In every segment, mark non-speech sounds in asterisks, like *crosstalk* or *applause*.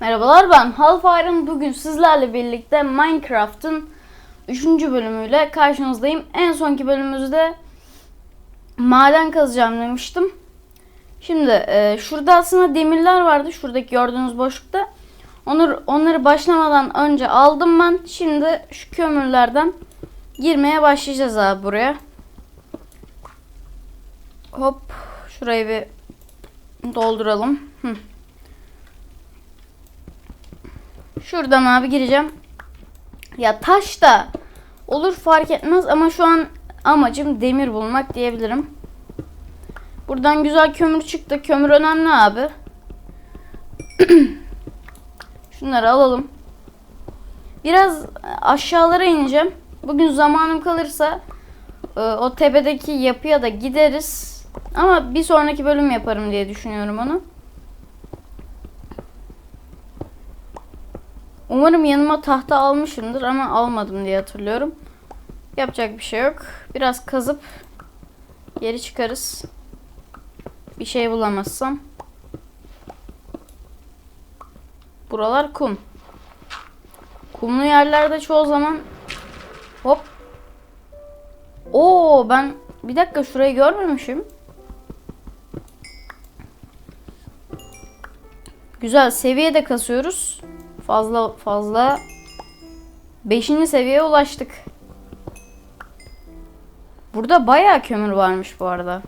Merhabalar ben Halfire'ın bugün sizlerle birlikte Minecraft'ın 3. bölümüyle karşınızdayım. En sonki bölümümüzde maden kazacağım demiştim. Şimdi e, şurada aslında demirler vardı şuradaki gördüğünüz boşlukta. Onları, onları başlamadan önce aldım ben. Şimdi şu kömürlerden girmeye başlayacağız abi buraya. Hop şurayı bir dolduralım. Hı. Şuradan abi gireceğim. Ya taş da olur fark etmez ama şu an amacım demir bulmak diyebilirim. Buradan güzel kömür çıktı. Kömür önemli abi. *clears throat* Şunları alalım. Biraz aşağılara ineceğim. Bugün zamanım kalırsa e, o tepedeki yapıya da gideriz. Ama bir sonraki bölüm yaparım diye düşünüyorum onu. Umarım yanıma tahta almışımdır ama almadım diye hatırlıyorum. Yapacak bir şey yok. Biraz kazıp geri çıkarız. Bir şey bulamazsam. Buralar kum. Kumlu yerlerde çoğu zaman hop. Oo ben bir dakika şurayı görmemişim. Güzel seviyede kasıyoruz. Fazla fazla. Beşinci seviyeye ulaştık. Burada bayağı kömür varmış bu arada.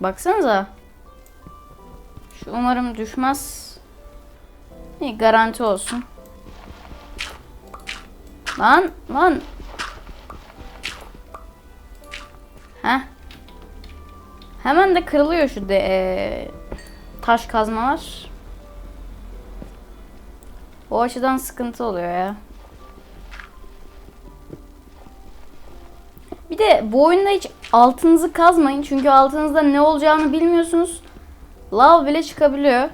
Baksanıza. Şu umarım düşmez. İyi garanti olsun. Lan lan. Heh. Hemen de kırılıyor şu de eee, taş kazmalar. O açıdan sıkıntı oluyor ya. Bir de bu oyunda hiç altınızı kazmayın. Çünkü altınızda ne olacağını bilmiyorsunuz. Lav bile çıkabiliyor.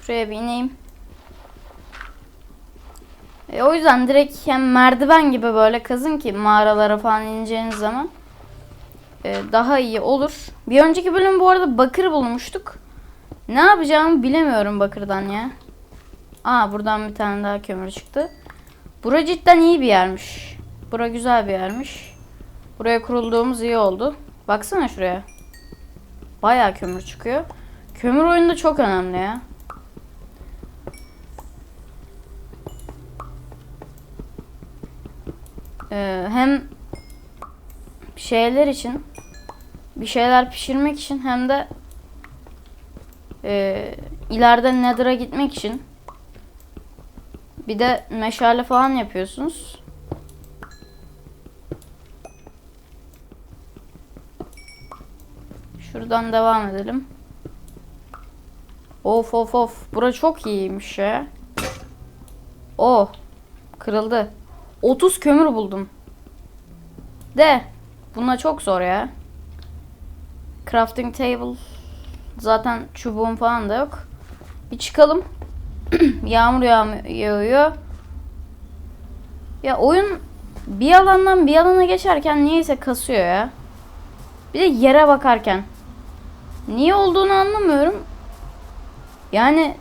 Şuraya bir ineyim. E, o yüzden direkt hem merdiven gibi böyle kazın ki mağaralara falan ineceğiniz zaman e, daha iyi olur. Bir önceki bölüm bu arada bakır bulmuştuk. Ne yapacağımı bilemiyorum bakırdan ya. Aa buradan bir tane daha kömür çıktı. Bura cidden iyi bir yermiş. Bura güzel bir yermiş. Buraya kurulduğumuz iyi oldu. Baksana şuraya. Bayağı kömür çıkıyor. Kömür oyunda çok önemli ya. Ee, hem şeyler için bir şeyler pişirmek için hem de e, ileride Nether'a gitmek için bir de meşale falan yapıyorsunuz. Şuradan devam edelim. Of of of. Bura çok iyiymiş ya. Oh. Kırıldı. 30 kömür buldum. De. Buna çok zor ya. Crafting table. Zaten çubuğum falan da yok. Bir çıkalım. *clears throat* Yağmur yağıyor. Ya oyun bir alandan bir alana geçerken niyeyse kasıyor ya. Bir de yere bakarken. Niye olduğunu anlamıyorum. Yani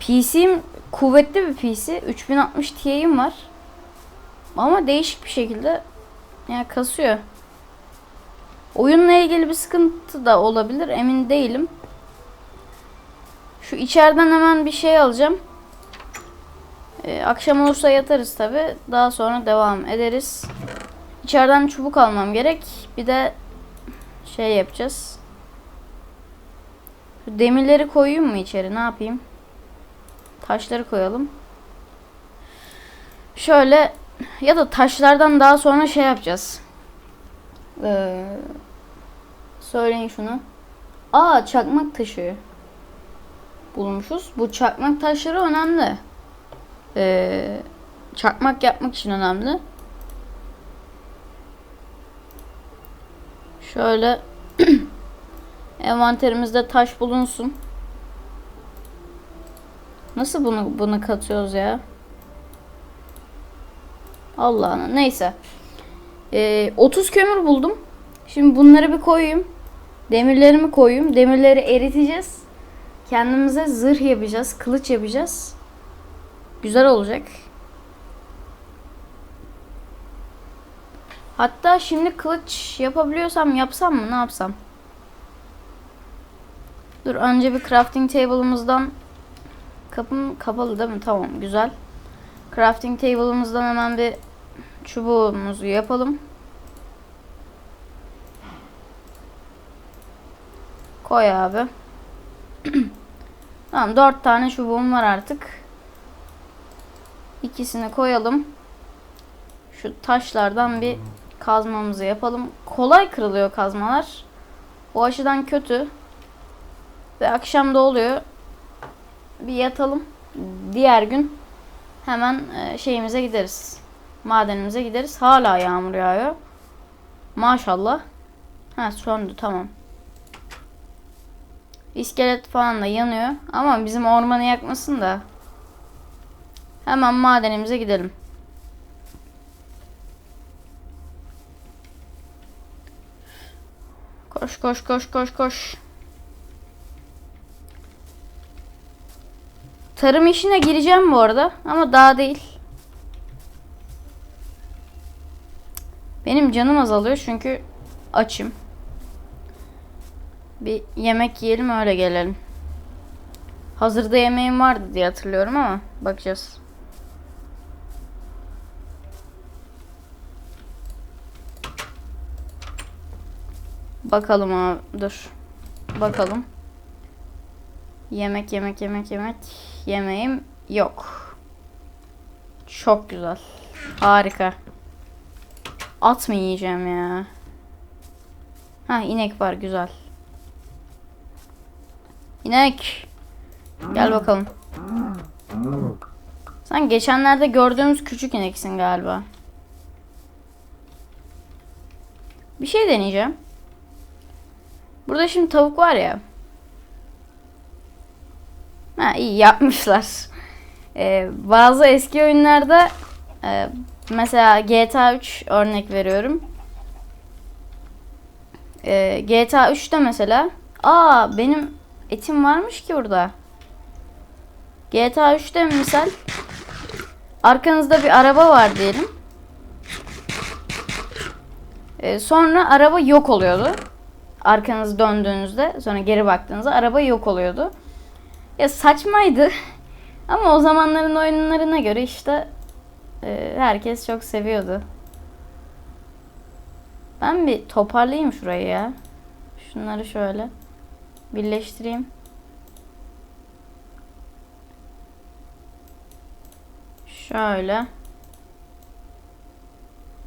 PC'm kuvvetli bir PC. 3060 Ti'm var. Ama değişik bir şekilde yani kasıyor. Oyunla ilgili bir sıkıntı da olabilir. Emin değilim. Şu içeriden hemen bir şey alacağım. Ee, akşam olursa yatarız tabi. Daha sonra devam ederiz. İçeriden çubuk almam gerek. Bir de şey yapacağız. Şu demirleri koyayım mı içeri? Ne yapayım? Taşları koyalım. Şöyle ya da taşlardan daha sonra şey yapacağız. Ee, söyleyin şunu. Aa çakmak taşı bulmuşuz. Bu çakmak taşları önemli. Ee, çakmak yapmak için önemli. Şöyle *clears throat* envanterimizde taş bulunsun. Nasıl bunu bunu katıyoruz ya? Allah'ına neyse. Ee, 30 kömür buldum. Şimdi bunları bir koyayım. Demirlerimi koyayım. Demirleri eriteceğiz. Kendimize zırh yapacağız. Kılıç yapacağız. Güzel olacak. Hatta şimdi kılıç yapabiliyorsam yapsam mı? Ne yapsam? Dur önce bir crafting table'ımızdan kapım kapalı değil mi? Tamam güzel. Crafting table'ımızdan hemen bir çubuğumuzu yapalım. Koy abi. *clears throat* tamam dört tane çubuğum var artık. İkisini koyalım. Şu taşlardan bir kazmamızı yapalım. Kolay kırılıyor kazmalar. O açıdan kötü. Ve akşam da oluyor. Bir yatalım. Diğer gün hemen e, şeyimize gideriz. Madenimize gideriz. Hala yağmur yağıyor. Maşallah. Ha söndü tamam. İskelet falan da yanıyor. Ama bizim ormanı yakmasın da. Hemen madenimize gidelim. Koş koş koş koş koş. Tarım işine gireceğim bu arada ama daha değil. Benim canım azalıyor çünkü açım. Bir yemek yiyelim öyle gelelim. Hazırda yemeğim vardı diye hatırlıyorum ama bakacağız. Bakalım abi dur. Bakalım. Yemek yemek yemek yemek. Yemeğim yok. Çok güzel. Harika. At mı yiyeceğim ya? Ha inek var güzel. İnek. Gel bakalım. Sen geçenlerde gördüğümüz küçük ineksin galiba. Bir şey deneyeceğim. Burada şimdi tavuk var ya. Ha iyi yapmışlar. *laughs* Ee, bazı eski oyunlarda e, mesela GTA 3 örnek veriyorum. Ee, GTA 3'te mesela aa benim etim varmış ki burada. GTA 3'te misal arkanızda bir araba var diyelim. Ee, sonra araba yok oluyordu. Arkanız döndüğünüzde sonra geri baktığınızda araba yok oluyordu. Ya saçmaydı. *laughs* Ama o zamanların oyunlarına göre işte e, herkes çok seviyordu. Ben bir toparlayayım şurayı ya. Şunları şöyle birleştireyim. Şöyle.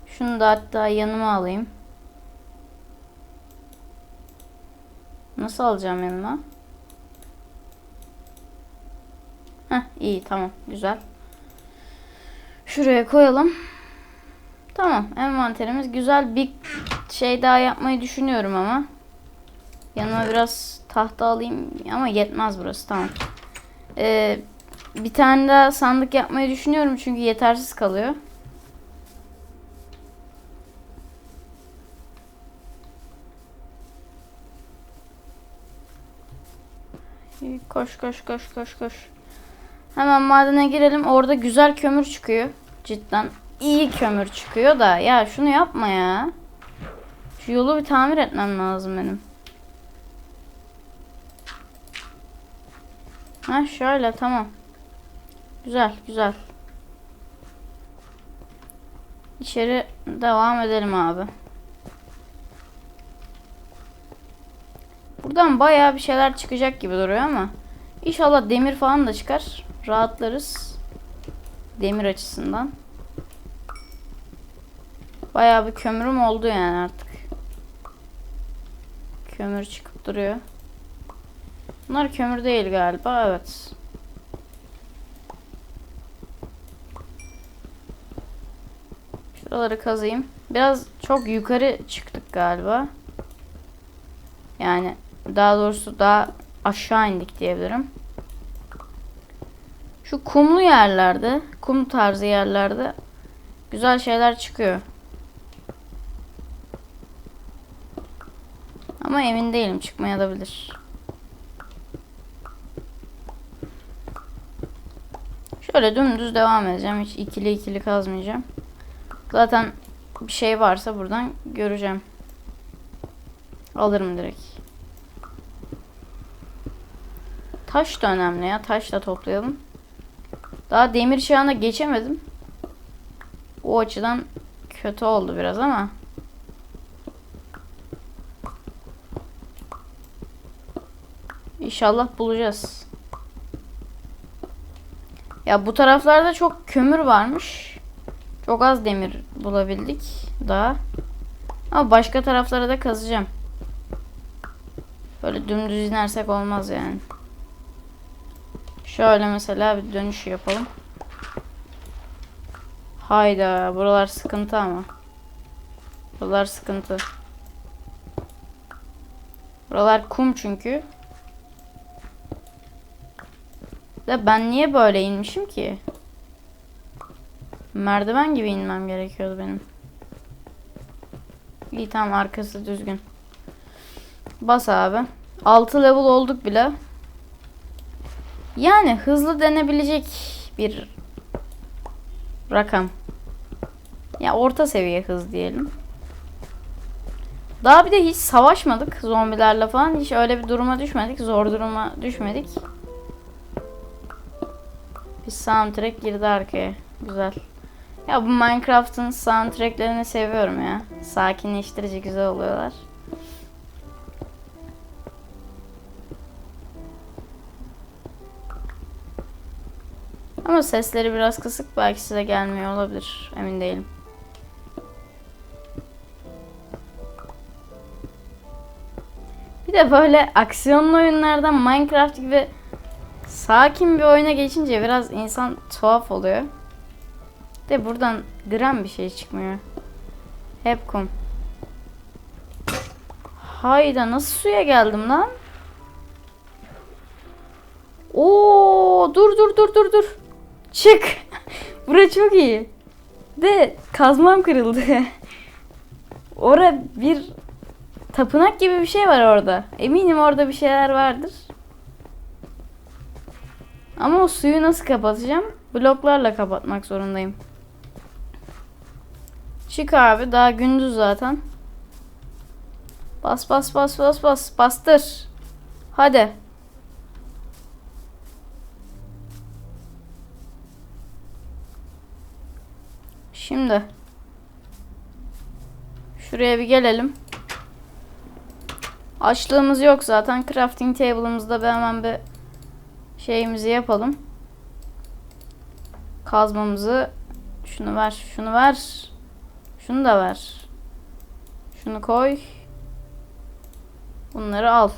Şunu da hatta yanıma alayım. Nasıl alacağım yanıma? Heh iyi tamam güzel. Şuraya koyalım. Tamam envanterimiz güzel bir şey daha yapmayı düşünüyorum ama. Yanıma biraz tahta alayım ama yetmez burası tamam. Ee, bir tane daha sandık yapmayı düşünüyorum çünkü yetersiz kalıyor. Koş koş koş koş koş. Hemen madene girelim. Orada güzel kömür çıkıyor. Cidden iyi kömür çıkıyor da. Ya şunu yapma ya. Şu yolu bir tamir etmem lazım benim. Ha şöyle tamam. Güzel güzel. İçeri devam edelim abi. Buradan bayağı bir şeyler çıkacak gibi duruyor ama inşallah demir falan da çıkar. Rahatlarız. Demir açısından. Bayağı bir kömürüm oldu yani artık. Kömür çıkıp duruyor. Bunlar kömür değil galiba. Evet. Şuraları kazayım. Biraz çok yukarı çıktık galiba. Yani daha doğrusu daha aşağı indik diyebilirim. Şu kumlu yerlerde, kum tarzı yerlerde güzel şeyler çıkıyor. Ama emin değilim çıkmayabilir. Şöyle dümdüz devam edeceğim. Hiç ikili ikili kazmayacağım. Zaten bir şey varsa buradan göreceğim. Alırım direkt. Taş da önemli ya. Taş da toplayalım. Daha demir çağına geçemedim. O açıdan kötü oldu biraz ama. İnşallah bulacağız. Ya bu taraflarda çok kömür varmış. Çok az demir bulabildik daha. Ama başka taraflara da kazacağım. Böyle dümdüz inersek olmaz yani. Şöyle mesela bir dönüş yapalım. Hayda buralar sıkıntı ama. Buralar sıkıntı. Buralar kum çünkü. De ben niye böyle inmişim ki? Merdiven gibi inmem gerekiyordu benim. İyi tamam arkası düzgün. Bas abi. 6 level olduk bile. Yani hızlı denebilecek bir rakam. Ya orta seviye hız diyelim. Daha bir de hiç savaşmadık zombilerle falan. Hiç öyle bir duruma düşmedik. Zor duruma düşmedik. Bir soundtrack girdi arkaya. Güzel. Ya bu Minecraft'ın soundtracklerini seviyorum ya. Sakinleştirici güzel oluyorlar. Ama sesleri biraz kısık belki size gelmiyor olabilir. Emin değilim. Bir de böyle aksiyonlu oyunlardan Minecraft gibi sakin bir oyuna geçince biraz insan tuhaf oluyor. De buradan gram bir şey çıkmıyor. Hep kum. Hayda nasıl suya geldim lan? Oo dur dur dur dur dur. Çık. *laughs* Bura çok iyi. De kazmam kırıldı. *laughs* Ora bir tapınak gibi bir şey var orada. Eminim orada bir şeyler vardır. Ama o suyu nasıl kapatacağım? Bloklarla kapatmak zorundayım. Çık abi daha gündüz zaten. Bas bas bas bas bas bastır. Hadi. Şimdi şuraya bir gelelim. Açlığımız yok zaten. Crafting table'ımızda bir hemen bir şeyimizi yapalım. Kazmamızı şunu ver, şunu ver. Şunu da ver. Şunu koy. Bunları al.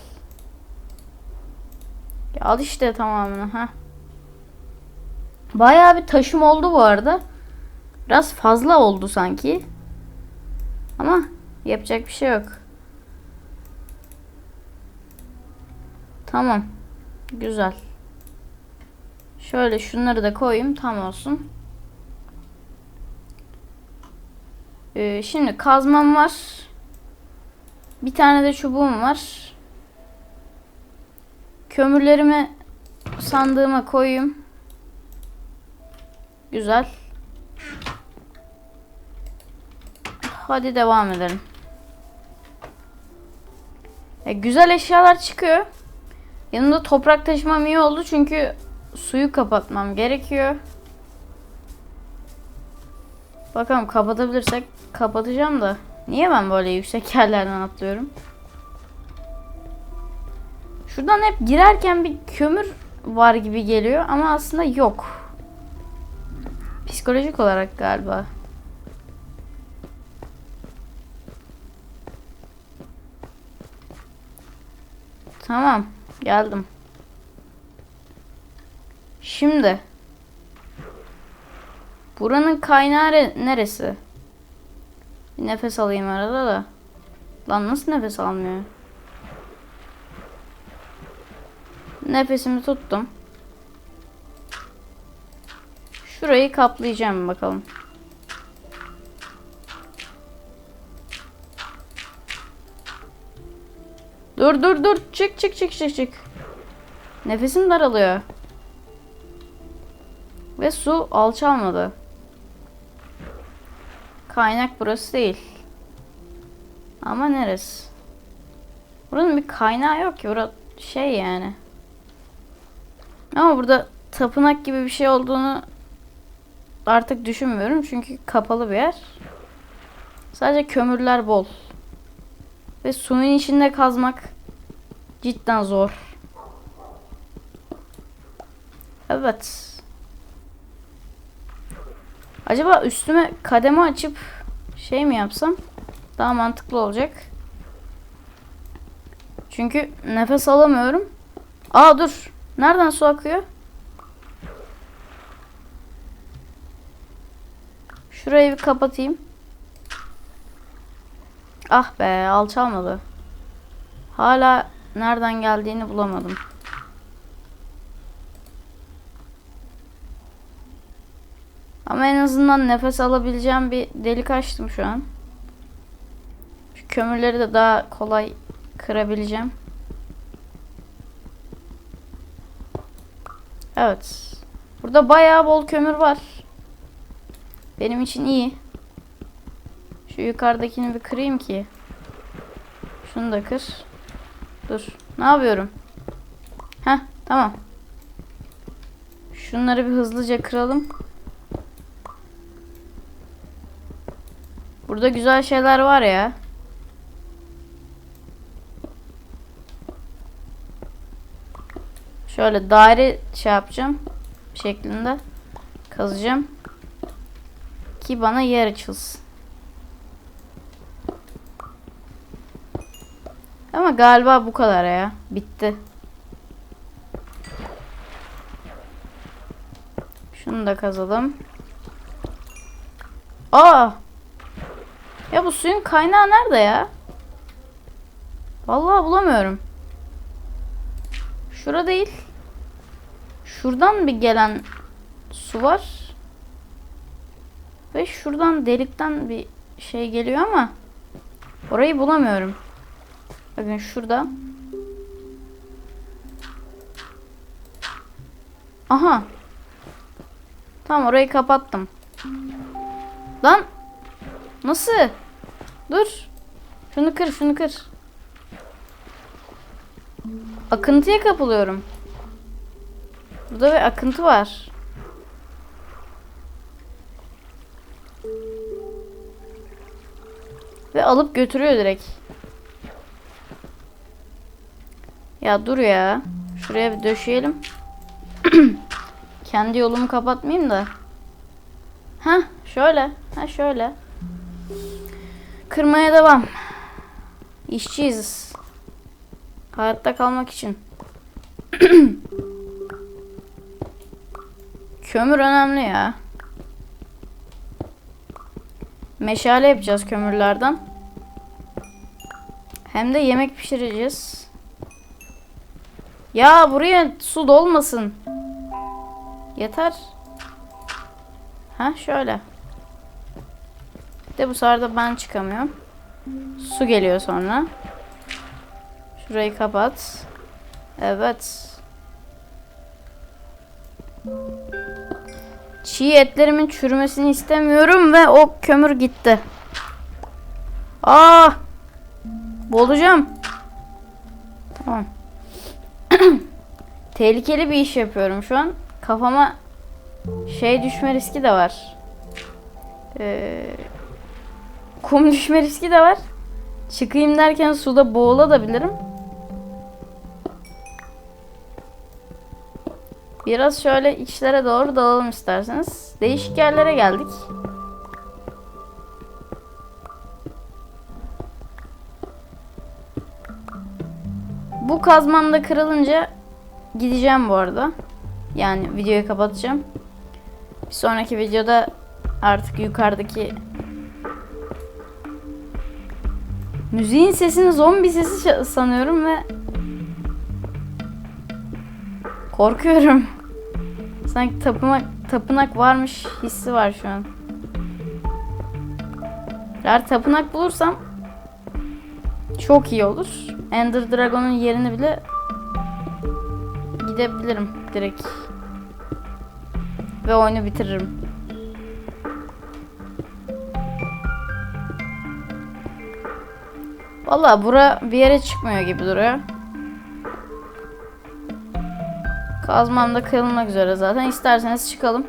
Ya al işte tamamını ha. Bayağı bir taşım oldu bu arada. Biraz fazla oldu sanki. Ama yapacak bir şey yok. Tamam. Güzel. Şöyle şunları da koyayım tam olsun. Ee, şimdi kazmam var. Bir tane de çubuğum var. Kömürlerimi sandığıma koyayım. Güzel. Hadi devam edelim. E, güzel eşyalar çıkıyor. Yanımda toprak taşımam iyi oldu çünkü suyu kapatmam gerekiyor. Bakalım kapatabilirsek kapatacağım da. Niye ben böyle yüksek *laughs* yerlerden atlıyorum? Şuradan hep girerken bir kömür var gibi geliyor ama aslında yok. Psikolojik olarak galiba. Tamam. Geldim. Şimdi. Buranın kaynağı re- neresi? Bir nefes alayım arada da. Lan nasıl nefes almıyor? Nefesimi tuttum. Şurayı kaplayacağım bakalım. Dur dur dur. Çık çık çık çık çık. Nefesim daralıyor. Ve su alçalmadı. Kaynak burası değil. Ama neresi? Buranın bir kaynağı yok ki. Burası şey yani. Ama burada tapınak gibi bir şey olduğunu artık düşünmüyorum. Çünkü kapalı bir yer. Sadece kömürler bol. Ve suyun içinde kazmak cidden zor. Evet. Acaba üstüme kademe açıp şey mi yapsam daha mantıklı olacak. Çünkü nefes alamıyorum. Aa dur. Nereden su akıyor? Şurayı bir kapatayım. Ah be alçalmadı. Hala nereden geldiğini bulamadım. Ama en azından nefes alabileceğim bir delik açtım şu an. Şu kömürleri de daha kolay kırabileceğim. Evet. Burada bayağı bol kömür var. Benim için iyi. Şu yukarıdakini bir kırayım ki. Şunu da kır. Dur. Ne yapıyorum? Heh tamam. Şunları bir hızlıca kıralım. Burada güzel şeyler var ya. Şöyle daire şey yapacağım. Şeklinde kazacağım. Ki bana yer açılsın. Ama galiba bu kadar ya. Bitti. Şunu da kazalım. Aa! Ya bu suyun kaynağı nerede ya? Vallahi bulamıyorum. Şura değil. Şuradan bir gelen su var. Ve şuradan delikten bir şey geliyor ama orayı bulamıyorum. Bakın şurada. Aha. Tamam orayı kapattım. Lan. Nasıl? Dur. Şunu kır, şunu kır. Akıntıya kapılıyorum. Burada bir akıntı var. Ve alıp götürüyor direkt. Ya dur ya. Şuraya bir döşeyelim. *clears throat* Kendi yolumu kapatmayayım da. Ha şöyle. Ha şöyle. Kırmaya devam. İşçiyiz. Hayatta kalmak için. *clears throat* Kömür önemli ya. Meşale yapacağız kömürlerden. Hem de yemek pişireceğiz. Ya buraya su dolmasın. Yeter. Ha şöyle. De bu sefer de ben çıkamıyorum. Su geliyor sonra. Şurayı kapat. Evet. Çiğ etlerimin çürümesini istemiyorum ve o kömür gitti. Aa! Boğulacağım. Tamam. Tehlikeli bir iş yapıyorum şu an. Kafama şey düşme riski de var. Ee, kum *laughs* düşme riski de var. Çıkayım derken suda boğulabilirim. Biraz şöyle içlere doğru dalalım isterseniz. Değişik yerlere geldik. Bu kazmam da kırılınca gideceğim bu arada. Yani videoyu kapatacağım. Bir sonraki videoda artık yukarıdaki müziğin sesini zombi sesi sanıyorum ve korkuyorum. *laughs* Sanki tapınak tapınak varmış hissi var şu an. Eğer tapınak bulursam Çok iyi olur. Ender Dragon'un yerini bile gidebilirim direkt. Ve oyunu bitiririm. Vallahi bura bir yere çıkmıyor gibi duruyor. Kazmam da kırılmak üzere zaten. İsterseniz çıkalım.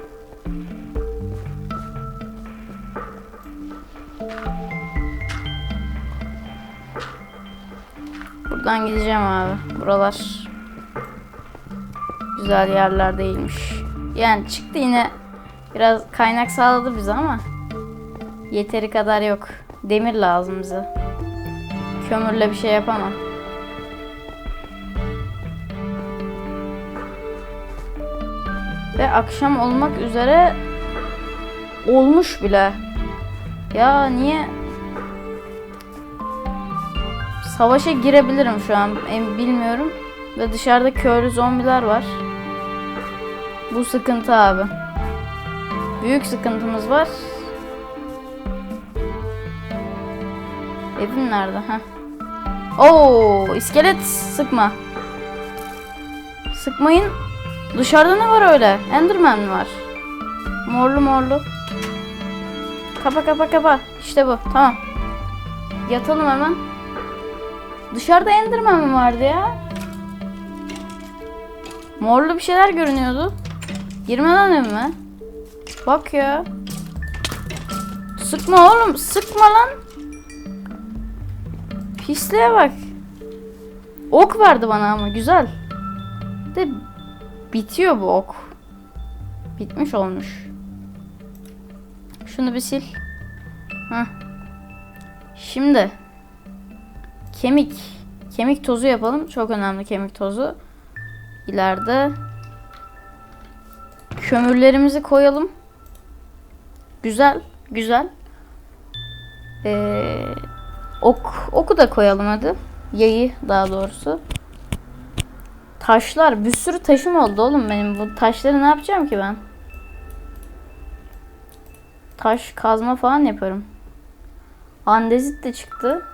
Buradan gideceğim abi. Buralar güzel yerler değilmiş. Yani çıktı yine biraz kaynak sağladı bize ama yeteri kadar yok. Demir lazım bize. Kömürle bir şey yapamam. Ve akşam olmak üzere olmuş bile. Ya niye Savaşa girebilirim şu an. Bilmiyorum. Ve dışarıda köylü zombiler var. Bu sıkıntı abi. Büyük sıkıntımız var. Evim nerede? ha? Oo, iskelet sıkma. Sıkmayın. Dışarıda ne var öyle? Enderman mi var? Morlu morlu. Kapa kapa kapa. İşte bu. Tamam. Yatalım hemen. Dışarıda Enderman mı vardı ya? Morlu bir şeyler görünüyordu. Girmeden evime. Bak ya. Sıkma oğlum. Sıkma lan. Pisliğe bak. Ok verdi bana ama güzel. De bitiyor bu ok. Bitmiş olmuş. Şunu bir sil. Heh. Şimdi kemik kemik tozu yapalım. Çok önemli kemik tozu. İleride kömürlerimizi koyalım. Güzel, güzel. Ee, ok oku da koyalım hadi. Yayı daha doğrusu. Taşlar, bir sürü taşım oldu oğlum benim. Bu taşları ne yapacağım ki ben? Taş kazma falan yaparım. Andezit de çıktı.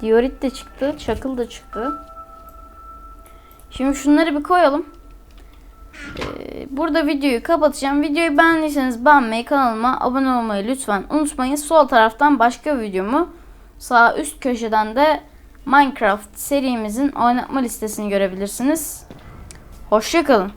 Diorit de çıktı. Çakıl da çıktı. Şimdi şunları bir koyalım. Ee, burada videoyu kapatacağım. Videoyu beğendiyseniz beğenmeyi, kanalıma abone olmayı lütfen unutmayın. Sol taraftan başka videomu, sağ üst köşeden de Minecraft serimizin oynatma listesini görebilirsiniz. Hoşçakalın.